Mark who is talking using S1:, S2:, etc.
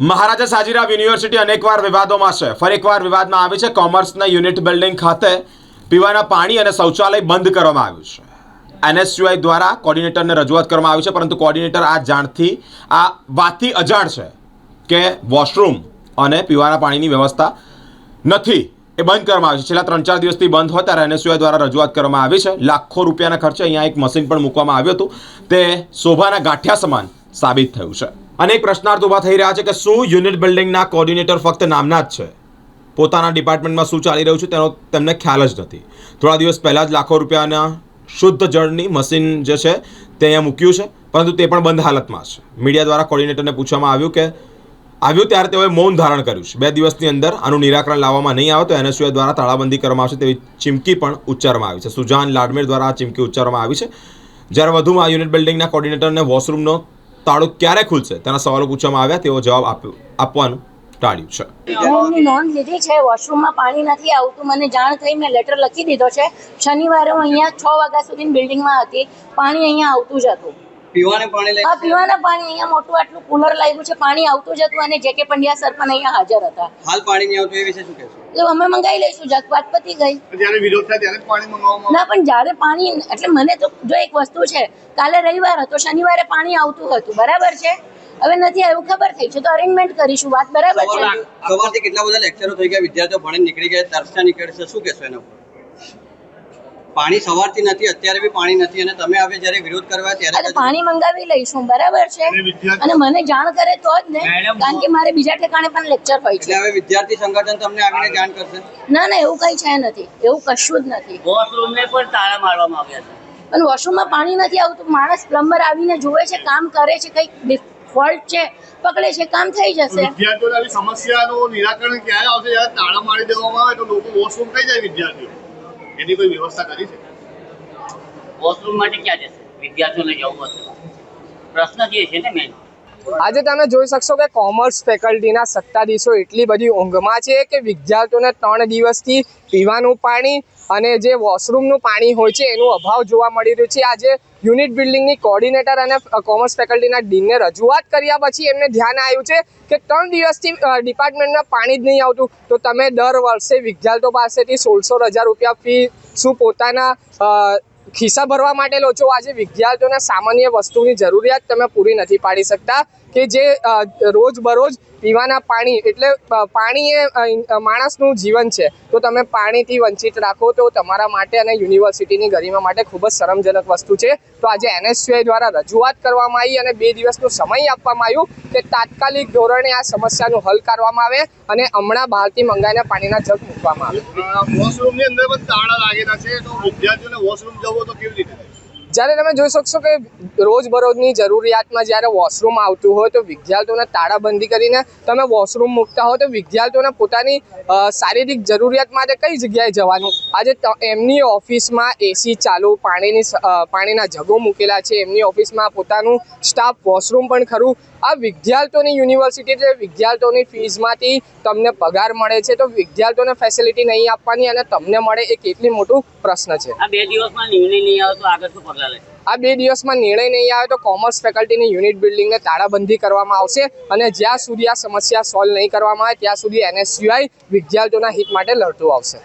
S1: મહારાજા Sayajirao university અનેકવાર વિવાદોમાં છે. ફરી એકવાર વિવાદમાં આવી છે. કોમર્સના યુનિટ બિલ્ડિંગ ખાતે પીવાના પાણી અને શૌચાલય બંધ કરવામાં આવ્યું છે. એનએસયુઆઈ દ્વારા કોર્ડિનેટરને રજૂઆત કરવામાં આવી છે, પરંતુ કોર્ડિનેટર આ જાણથી, આ વાતથી અજાણ છે કે વોશરૂમ અને પીવાના પાણીની વ્યવસ્થા નથી. એ બંધ કરવામાં આવી છે. છેલ્લા ત્રણ ચાર દિવસથી બંધ હોય ત્યારે એનએસયુઆઈ દ્વારા રજૂઆત કરવામાં આવી છે. લાખો રૂપિયાના ખર્ચે અહીંયા એક મશીન પણ મૂકવામાં આવ્યું હતું. તે શોભાના ગાંઠિયા સમાન સાબિત થયું છે. અનેક પ્રશ્નાર્થ ઊભા થઈ રહ્યા છે કે શું યુનિટ બિલ્ડિંગના કોર્ડિનેટર ફક્ત નામના જ છે? પોતાના ડિપાર્ટમેન્ટમાં શું ચાલી રહ્યું છે તેનો તેમને ખ્યાલ જ નથી. થોડા દિવસ પહેલાં જ લાખો રૂપિયાના શુદ્ધ જળની મશીન જે છે તે અહીંયા મૂક્યું છે, પરંતુ તે પણ બંધ હાલતમાં છે. મીડિયા દ્વારા કોર્ડિનેટરને પૂછવામાં આવ્યું કે, આવ્યું ત્યારે તેઓએ મૌન ધારણ કર્યું છે. બે દિવસની અંદર આનું નિરાકરણ લાવવામાં નહીં આવે તો એનએસયુએ દ્વારા તાળાબંધી કરવામાં આવશે તેવી ચીમકી પણ ઉચ્ચારવામાં આવી છે. સુજાન લાડમેર દ્વારા આ ચીમકી ઉચ્ચારવામાં આવી છે. જ્યારે વધુમાં યુનિટ બિલ્ડિંગના કોર્ડિનેટરને વોશરૂમનો તાળું ક્યારે ખુલશે? તેના સવાલો પૂછવામાં આવ્યા, તેઓ જવાબ આપવાનું ટાળ્યું છે.
S2: હું નોંધ લીધી છે, વોશરૂમમાં પાણી નથી આવતું. મને જાણ થઈ, મેં લેટર લખી દીધો છે. શનિવારે હું અહીંયા છ વાગ્યા સુધી બિલ્ડિંગમાં હતી. પાણી અહીંયા આવતું જ હતું.
S3: પીવાને પાણી લઈ
S2: આ પીવાના પાણી અહીંયા મોટું આટલું કુલર લાગ્યું છે પાણી આવતું જતું અને જે કે પંડ્યા સર પણ અહીંયા હાજર હતા.
S3: હાલ પાણી નહીં આવતું એ વિશે શું કહેશો?
S2: એટલે અમે મંગાવી લઈશું જગ વાત પતી ગઈ.
S4: જ્યારે વિરોધ થાય ત્યારે પાણી મંગાવવામાં
S2: ના પણ જ્યારે પાણી એટલે મને તો જો એક વસ્તુ છે કાલે રવિવાર હતો શનિવારે પાણી આવતું હતું બરાબર છે? હવે નથી આવ્યું ખબર થઈ છે તો અરેન્જમેન્ટ કરીશું વાત બરાબર છે?
S3: સવારથી કેટલા બધા લેક્ચરો થઈ ગયા વિદ્યાર્થીઓ ભણીને નીકળી ગયા તરસ્યા નીકળશે શું કહેશો એના ઉપર? પાણી સવારથી નથી અત્યારે બી પાણી નથી અને તમે હવે જ્યારે વિરોધ કરવા ત્યારે
S2: પાણી મંગાવી લઈશું બરાબર છે?
S4: અને
S2: મને જાણ કરે તો જ ને કારણ કે મારે બીજા ઠેકાણે પણ લેક્ચર હોય છે.
S3: હવે વિદ્યાર્થી સંગઠન તમને આવીને જાણ કરશે?
S2: ના ના એવું કઈ છે નથી એવું કશું જ નથી.
S5: વોશરૂમને પણ તાળા મારવામાં આવ્યા છે.
S2: પણ વોશરૂમમાં પાણી નથી આવતું માણસ પ્લમ્બર આવીને જોવે છે કામ કરે છે કંઈક ફોલ્ટ છે પકડે છે કામ થઈ જશે.
S4: વિદ્યાર્થીઓને સમસ્યાનું નિરાકરણ ક્યારે આવશે? યાર તાળા મારી દેવામાં આવે તો લોકો વોશરૂમ કઈ જાય વિદ્યાર્થીઓ. એની કોઈ વ્યવસ્થા કરી છે?
S5: વોશરૂમ માટે ક્યાં જશે? વિદ્યાર્થીઓને જવું હશે પ્રશ્ન જે છે ને મેન
S6: આજે તમે જોઈ શકશો કે કોમર્સ ફેકલ્ટીના સત્તાધીશો એટલી બધી ઊંઘમાં છે કે વિદ્યાર્થીઓને ત્રણ દિવસથી પીવાનું પાણી અને જે વોશરૂમનું પાણી હોય છે એનું અભાવ જોવા મળી રહ્યું છે. આજે યુનિટ બિલ્ડિંગની કોર્ડિનેટર અને કોમર્સ ફેકલ્ટીના ડીનને રજૂઆત કર્યા પછી એમને ધ્યાન આવ્યું છે કે ત્રણ દિવસથી ડિપાર્ટમેન્ટમાં પાણી જ નહીં આવતું. તો તમે દર વર્ષે વિદ્યાર્થીઓ પાસેથી સોળસો હજાર રૂપિયા ફી શું પોતાના ખિસ્સા ભરવા માટે લો છો? આજે વિદ્યાર્થીઓને સામાન્ય વસ્તુની જરૂરિયાત તમે પૂરી નથી પાડી શકતા. કે જે રોજબરોજ રોજ બરોજ પીવાના પાણી, એટલે પાણી એ માણસનું જીવન છે. તો તમે પાણીથી વંચિત રાખો તો તમારા માટે અને યુનિવર્સિટીની ગરિમા માટે ખૂબ જ શરમજનક વસ્તુ છે. તો આજે એનએસયુઆઈ દ્વારા રજૂઆત કરવામાં આવી અને બે દિવસનો સમય આપવામાં આવ્યું કે તાત્કાલિક ધોરણે આ સમસ્યાનું હલ કરવામાં આવે અને હમણાં બહારથી મંગાવીને પાણીના જગ મૂકવામાં આવે.
S4: વોશરૂમની અંદર પણ તાળા લાગેલા છે. તો વિદ્યાર્થીઓને વોશરૂમ જવો તો કેવી રીતે?
S6: જ્યારે તમે જોઈ શકશો કે રોજબરોજની જરૂરિયાતમાં જ્યારે વોશરૂમ આવતું હોય તો વિદ્યાર્થીઓને તાળાબંધી કરીને તમે વોશરૂમ મૂકતા હો તો વિદ્યાર્થીઓને પોતાની શારીરિક જરૂરિયાત માટે કઈ જગ્યાએ જવાનું? આજે એમની ઓફિસમાં એસી ચાલુ, પાણીની પાણીના જગો મૂકેલા છે, એમની ઓફિસમાં પોતાનું સ્ટાફ વોશરૂમ પણ ખરું. આ વિદ્યાર્થીઓની યુનિવર્સિટી એટલે વિદ્યાર્થીઓની ફીઝમાંથી તમને પગાર મળે છે તો વિદ્યાર્થીઓને ફેસિલિટી નહીં આપવાની અને તમને મળે એ કેટલી મોટું પ્રશ્ન છે.
S5: આ બે દિવસમાં નિર્ણય નહીં આવે તો આગળ શું
S6: આ બે દિવસમાં નિર્ણય નહીં આવે તો કોમર્સ ફેકલ્ટીની યુનિટ બિલ્ડિંગને તાળાબંધી કરવામાં આવશે અને જ્યાં સુધી આ સમસ્યા સોલ્વ નહીં કરવામાં આવે, ત્યાં સુધી એનએસયુઆઈ વિદ્યાર્થીઓના હિત માટે લડતું આવશે.